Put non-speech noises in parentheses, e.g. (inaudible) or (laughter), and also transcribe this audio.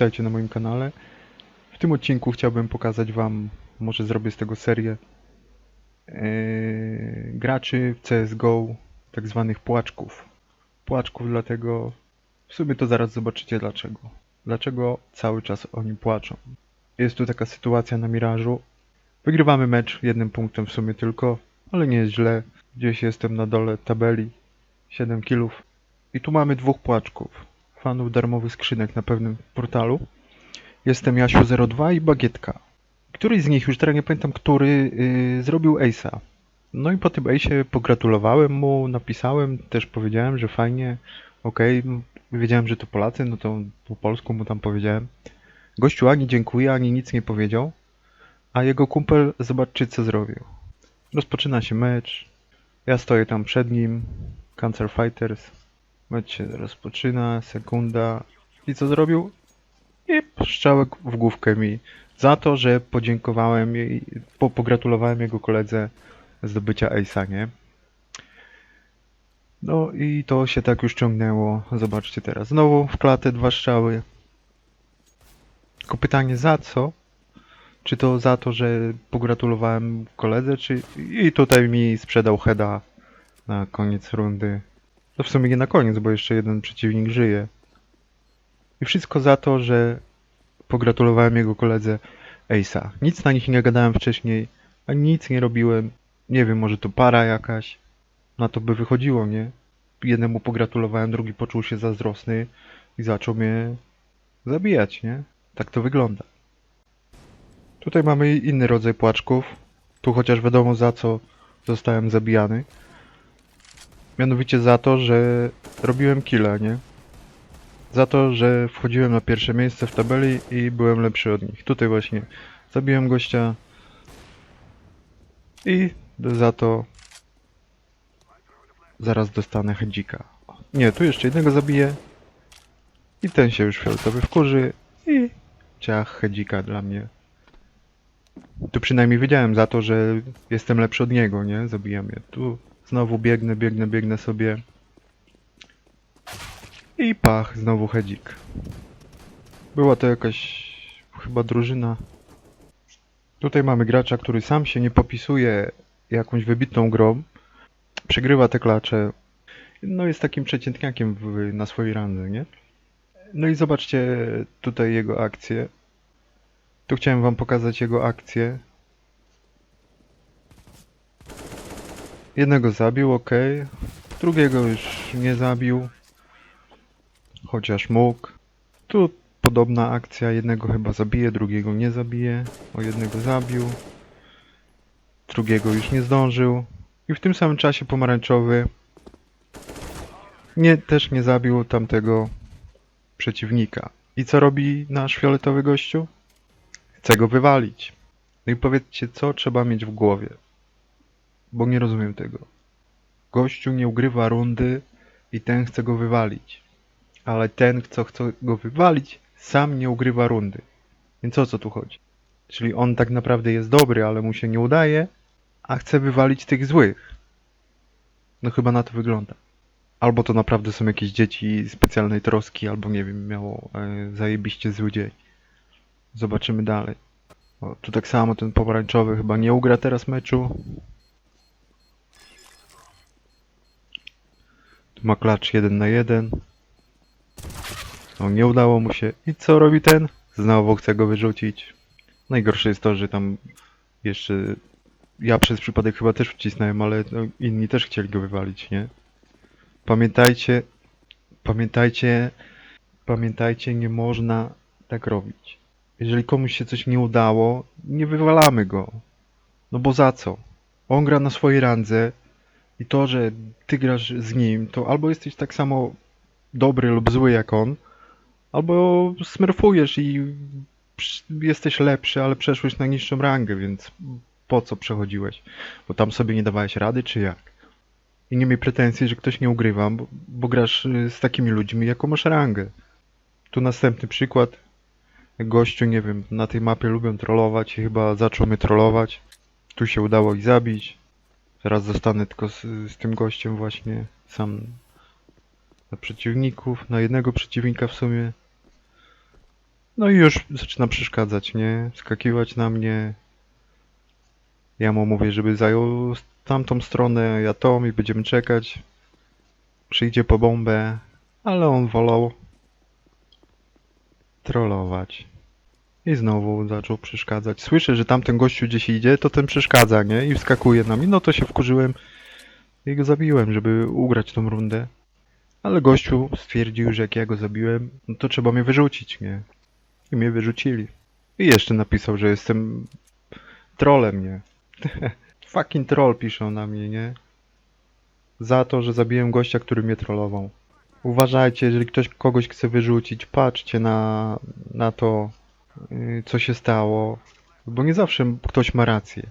Witajcie na moim kanale. W tym odcinku chciałbym pokazać Wam, może zrobię z tego serię, yy, graczy w CSGO, tak zwanych płaczków. Płaczków dlatego, w sumie to zaraz zobaczycie dlaczego. Dlaczego cały czas oni płaczą. Jest tu taka sytuacja na Mirażu. Wygrywamy mecz jednym punktem w sumie tylko, ale nie jest źle. Gdzieś jestem na dole tabeli. 7 kilów. I tu mamy dwóch płaczków. Fanów darmowych skrzynek na pewnym portalu. Jestem Jasiu02 i Bagietka. Któryś z nich, już teraz nie pamiętam, który yy, zrobił Ace'a. No i po tym Ace'ie pogratulowałem mu, napisałem, też powiedziałem, że fajnie, okej, m, wiedziałem, że to Polacy, no to po polsku mu tam powiedziałem. Gościu ani dziękuję, ani nic nie powiedział, a jego kumpel, zobaczcie co zrobił. Rozpoczyna się mecz, ja stoję tam przed nim, Cancer Fighters, mecz się rozpoczyna, sekunda i co zrobił? I strzałek w główkę mi za to, że podziękowałem i po, pogratulowałem jego koledze zdobycia Ace'a, nie? No i to się tak już ciągnęło. Zobaczcie teraz. Znowu w klatę dwa strzały. Tylko pytanie za co? Czy to za to, że pogratulowałem koledze, czy... I tutaj mi sprzedał heada na koniec rundy. To w sumie nie na koniec, bo jeszcze jeden przeciwnik żyje. I wszystko za to, że pogratulowałem jego koledze Ace'a. Nic na nich nie gadałem wcześniej, ani nic nie robiłem. Nie wiem, może to para jakaś. Na to by wychodziło, nie? Jednemu pogratulowałem, drugi poczuł się zazdrosny i zaczął mnie zabijać, nie? Tak to wygląda. Tutaj mamy inny rodzaj płaczków. Tu chociaż wiadomo za co zostałem zabijany. Mianowicie za to, że robiłem killa, nie? Za to, że wchodziłem na pierwsze miejsce w tabeli i byłem lepszy od nich. Tutaj właśnie zabiłem gościa i za to zaraz dostanę hedzika. Nie, tu jeszcze jednego zabiję i ten się już fioletowy wkurzy i ciach hedzika dla mnie. Tu przynajmniej wiedziałem za to, że jestem lepszy od niego, nie? Zabijam je. Tu znowu biegnę, biegnę, biegnę sobie. I pach, znowu hedzik. Była to jakaś chyba drużyna. Tutaj mamy gracza, który sam się nie popisuje jakąś wybitną grą. Przegrywa te klacze. No jest takim przeciętniakiem w, na swojej randze, nie? No i zobaczcie tutaj jego akcję. Tu chciałem wam pokazać jego akcję. Jednego zabił, ok. Drugiego już nie zabił. Chociaż mógł. Tu podobna akcja. Jednego chyba zabije, drugiego nie zabije. O jednego zabił. Drugiego już nie zdążył. I w tym samym czasie pomarańczowy nie, też nie zabił tamtego przeciwnika. I co robi nasz fioletowy gościu? Chce go wywalić. No i powiedzcie, co trzeba mieć w głowie. Bo nie rozumiem tego. Gościu nie ugrywa rundy i ten chce go wywalić. Ale ten, co chce go wywalić, sam nie ugrywa rundy. Więc o co tu chodzi? Czyli on tak naprawdę jest dobry, ale mu się nie udaje, a chce wywalić tych złych. No chyba na to wygląda. Albo to naprawdę są jakieś dzieci specjalnej troski, albo nie wiem, miało e, zajebiście zły dzień. Zobaczymy dalej. O, tu tak samo ten pomarańczowy chyba nie ugra teraz meczu. Ma klacz 1 na 1. O, nie udało mu się. I co robi ten? Znowu chce go wyrzucić. Najgorsze jest to, że tam jeszcze... Ja przez przypadek chyba też wcisnąłem, ale no, inni też chcieli go wywalić, nie? Pamiętajcie, pamiętajcie, pamiętajcie, nie można tak robić. Jeżeli komuś się coś nie udało, nie wywalamy go. No bo za co? On gra na swojej randze i to, że ty grasz z nim, to albo jesteś tak samo dobry lub zły jak on, albo smurfujesz i jesteś lepszy, ale przeszłeś na niższą rangę, więc po co przechodziłeś? Bo tam sobie nie dawałeś rady, czy jak? I nie miej pretensji, że ktoś nie ugrywa, bo, bo grasz y, z takimi ludźmi, jaką masz rangę. Tu następny przykład. Gościu, nie wiem, na tej mapie lubią trollować i chyba zaczął mnie trollować. Tu się udało ich zabić. Teraz zostanę tylko z, z tym gościem właśnie sam na przeciwników, na jednego przeciwnika w sumie. No i już zaczyna przeszkadzać, nie? Skakiwać na mnie. Ja mu mówię, żeby zajął tamtą stronę, ja tą i będziemy czekać. Przyjdzie po bombę, ale on wolał trollować. I znowu zaczął przeszkadzać. Słyszę, że tamten gościu gdzieś idzie, to ten przeszkadza, nie? I wskakuje na mnie. No to się wkurzyłem i go zabiłem, żeby ugrać tą rundę. Ale gościu stwierdził, że jak ja go zabiłem, no to trzeba mnie wyrzucić, nie? I mnie wyrzucili. I jeszcze napisał, że jestem trolem, nie? (laughs) Fucking troll piszą na mnie, nie? Za to, że zabiłem gościa, który mnie trollował. Uważajcie, jeżeli ktoś kogoś chce wyrzucić, patrzcie na, na to, co się stało. Bo nie zawsze ktoś ma rację.